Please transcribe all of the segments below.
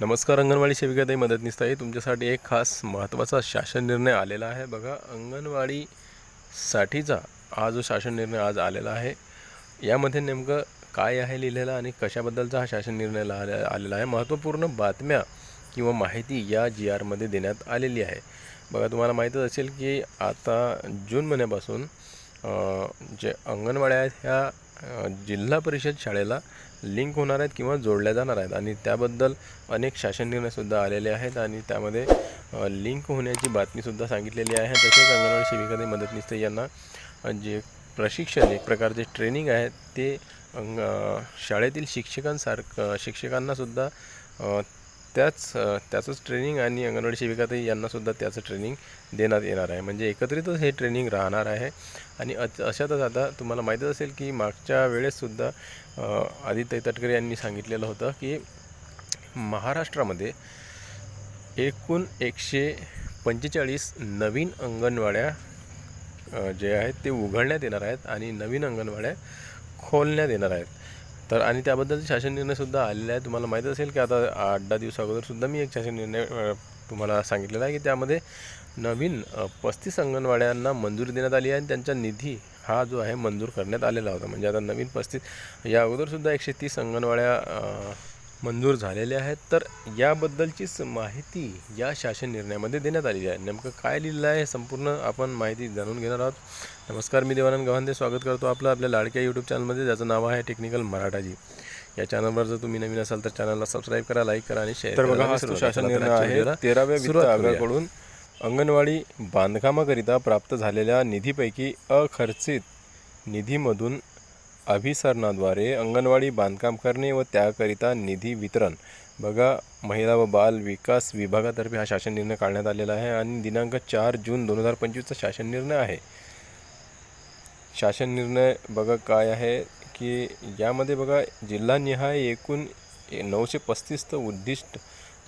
नमस्कार अंगणवाडी सेविकाताई मदतनीसताई तुमच्यासाठी एक खास महत्त्वाचा शासन निर्णय आलेला आहे. बघा अंगणवाडीसाठीचा हा जो शासन निर्णय आज आलेला आहे यामध्ये नेमकं काय आहे लिहिलेलं आणि कशाबद्दलचा हा शासन निर्णय ला- आलेला आहे? महत्त्वपूर्ण बातम्या किंवा माहिती या जी आरमध्ये देण्यात आलेली आहे. बघा तुम्हाला माहीतच असेल की आता जून महिन्यापासून जे अंगणवाड्या आहेत ह्या जिल्हा परिषद शाळेला लिंक होणार आहेत किंवा जोडल्या जाणार आहेत. आणि त्याबद्दल अनेक शासन निर्णयसुद्धा आलेले आहेत आणि त्यामध्ये लिंक होण्याची बातमीसुद्धा सांगितलेली आहे. तसेच अंगणवाडी सेविका मदतनीस यांना जे प्रशिक्षण एक प्रकारचे ट्रेनिंग आहे ते अंग शाळेतील शिक्षकांसारखं शिक्षकांनासुद्धा त्याच त्याचंच ट्रेनिंग आणि अंगणवाडी सेविकाताई यांनासुद्धा त्याचं ट्रेनिंग देण्यात येणार आहे. म्हणजे एकत्रितच हे ट्रेनिंग राहणार आहे. आणि अच अशातच आता तुम्हाला माहीतच असेल की मागच्या वेळेससुद्धा आदित्य तटकरे यांनी सांगितलेलं होतं की महाराष्ट्रामध्ये एकूण एकशे पंचेचाळीस नवीन अंगणवाड्या जे आहेत ते उघडण्यात येणार आहेत आणि नवीन अंगणवाड्या खोलण्यात येणार आहेत. तर आणि त्याबद्दल शासन निर्णयसुद्धा आलेला आहे तुम्हाला माहीत असेल की आता आठ दहा दिवसाअगोदरसुद्धा मी एक शासन निर्णय तुम्हाला सांगितलेला आहे की त्यामध्ये नवीन पस्तीस अंगणवाड्यांना मंजुरी देण्यात आली आहे आणि त्यांचा निधी हा जो आहे मंजूर करण्यात आलेला होता. म्हणजे आता नवीन पस्तीस या अगोदरसुद्धा एकशे तीस अंगणवाड्या मंजूर झालेल्या आहेत. तर याबद्दलचीच माहिती या शासन निर्णयामध्ये देण्यात आलेली आहे. नेमकं काय लिहिलं आहे हे संपूर्ण आपण माहिती जाणून घेणार आहोत. नमस्कार मी देवानंद गव्हांदे. स्वागत करतो आपलं आपल्या लाडक्या यूट्यूब चॅनलमध्ये ज्याचं नाव आहे टेक्निकल मराठाजी. या चॅनलवर जर तुम्ही नवीन असाल तर चॅनलला सबस्क्राईब करा लाईक करा आणि शेअर तर बघा नका. शासन निर्णय आहे. तेराव्या वित्त. आयोगाकडून अंगणवाडी बांधकामाकरिता प्राप्त झालेल्या निधीपैकी अखर्चित निधीमधून अभिसरणाद्वारे अंगणवाडी बांधकाम करणे व त्याकरिता निधी वितरण. बघा महिला व बाल विकास विभागातर्फे हा शासन निर्णय काढण्यात आलेला आहे आणि दिनांक चार जून दोन हजार पंचवीसचा शासन निर्णय आहे. शासन निर्णय बघा काय आहे की यामध्ये बघा जिल्हानिहाय एकूण नऊशे पस्तीसचं उद्दिष्ट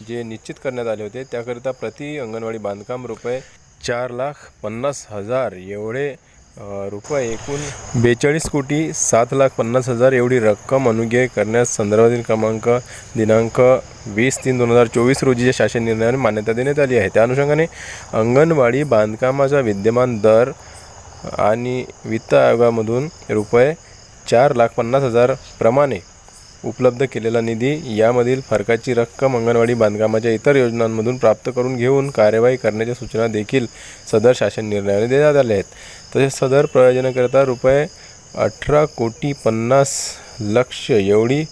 जे निश्चित करण्यात आले होते. त्याकरिता प्रति अंगणवाडी बांधकाम रुपये चार लाख पन्नास हजार एवढे रुपये एकूण बेचाळीस कोटी सात लाख पन्नास हजार एवढी रक्कम अनुग्रह करण्यास संदर्भातील क्रमांक दिनांक वीस तीन दोन हजार चोवीस रोजीच्या शासन निर्णयाने मान्यता देण्यात आली आहे. त्या अनुषंगाने अंगणवाडी बांधकामाचा विद्यमान दर आणि वित्त आयोगामधून रुपये चार लाख पन्नास हजार प्रमाणे उपलब्ध केलेला निधी यामधील फरकाची रक्कम अंगणवाडी बांधकामाच्या इतर योजनांमधून प्राप्त करून घेऊन कार्यवाही करण्याच्या सूचना देखील सदर शासन निर्णयाने देण्यात आल्या आहेत. तसेच सदर प्रयोजनाकरिता रुपये अठरा कोटी पन्नास लक्ष एवढी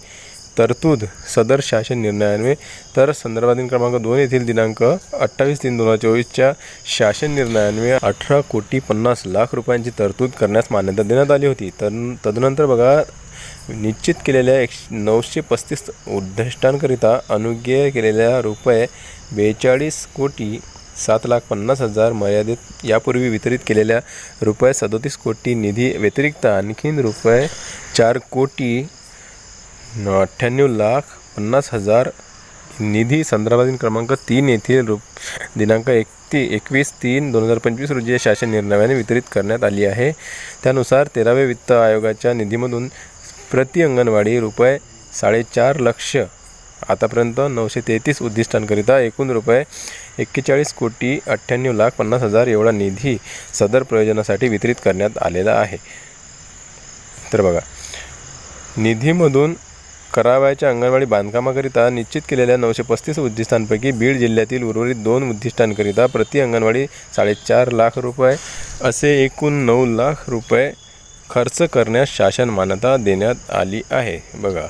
तरतूद सदर शासन निर्णयाने तर संदर्भातील क्रमांक दोन येथील दिनांक अठ्ठावीस तीन दोन हजार चोवीसच्या शासन निर्णयाने अठरा कोटी पन्नास लाख रुपयांची तरतूद करण्यास मान्यता देण्यात आली होती. तर तदनंतर बघा निश्चित केलेल्या एक नऊशे पस्तीस उद्दिष्टांकरिता अनुज्ञेय केलेल्या रुपये बेचाळीस कोटी सात लाख पन्नास हजार मर्यादित यापूर्वी वितरित केलेल्या रुपये सदोतीस कोटी निधी व्यतिरिक्त आणखीन रुपये चार कोटी अठ्ठ्याण्णव लाख पन्नास हजार निधी संदर्भातील क्रमांक तीन येथील रूप दिनांक एकती एकवीस तीन दोन हजार पंचवीस रोजी शासन निर्णयाने वितरित करण्यात आली आहे. त्यानुसार तेराव्या वित्त आयोगाच्या निधीमधून प्रति अंगणवाडी रुपये साडेचार लक्ष. आतापर्यंत नऊशे तेहतीस उद्दिष्टांकरिता एकूण रुपये एक्केचाळीस कोटी अठ्ठ्याण्णव लाख पन्नास हजार एवढा निधी सदर प्रयोजनासाठी वितरित करण्यात आलेला आहे. तर बघा निधीमधून करावयाच्या अंगणवाडी बांधकामाकरिता निश्चित केलेल्या नऊशे पस्तीस उद्दिष्टांपैकी बीड जिल्ह्यातील उर्वरित दोन उद्दिष्टांकरिता प्रति अंगणवाडी साडेचार लाख रुपये असे एकूण नऊ लाख रुपये खर्च करण्यास शासन मान्यता देण्यात आली आहे. बघा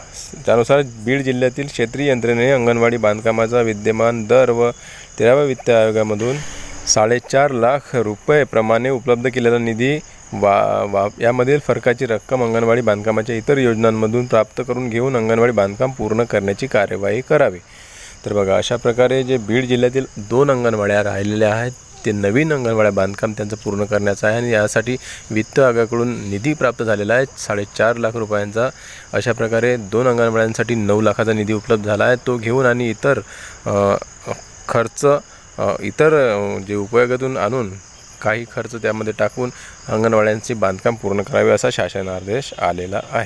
त्यानुसार बीड जिल्ह्यातील क्षेत्रीय यंत्रणेने अंगणवाडी बांधकामाचा विद्यमान दर व तेराव्या वित्त आयोगामधून साडेचार लाख रुपये प्रमाणे उपलब्ध केलेला निधी वा वा यामधील फरकाची रक्कम अंगणवाडी बांधकामाच्या इतर योजनांमधून प्राप्त करून घेऊन अंगणवाडी बांधकाम पूर्ण करण्याची कार्यवाही करावी. तर बघा अशा प्रकारे जे बीड जिल्ह्यातील दोन अंगणवाड्या राहिलेल्या आहेत ते नवीन अंगणवाड्या बांधकाम त्यांचं पूर्ण करण्याचं आहे आणि यासाठी वित्त आयोगाकडून निधी प्राप्त झालेला आहे. साडेचार लाख रुपयांचा अशा प्रकारे दोन अंगणवाड्यांसाठी नऊ लाखाचा निधी उपलब्ध झाला आहे. तो घेऊन आणि इतर खर्च इतर जे उपयोगातून आणून काही खर्च त्यामध्ये टाकून अंगणवाड्यांचे बांधकाम पूर्ण करावे असा शासनादेश आलेला आहे.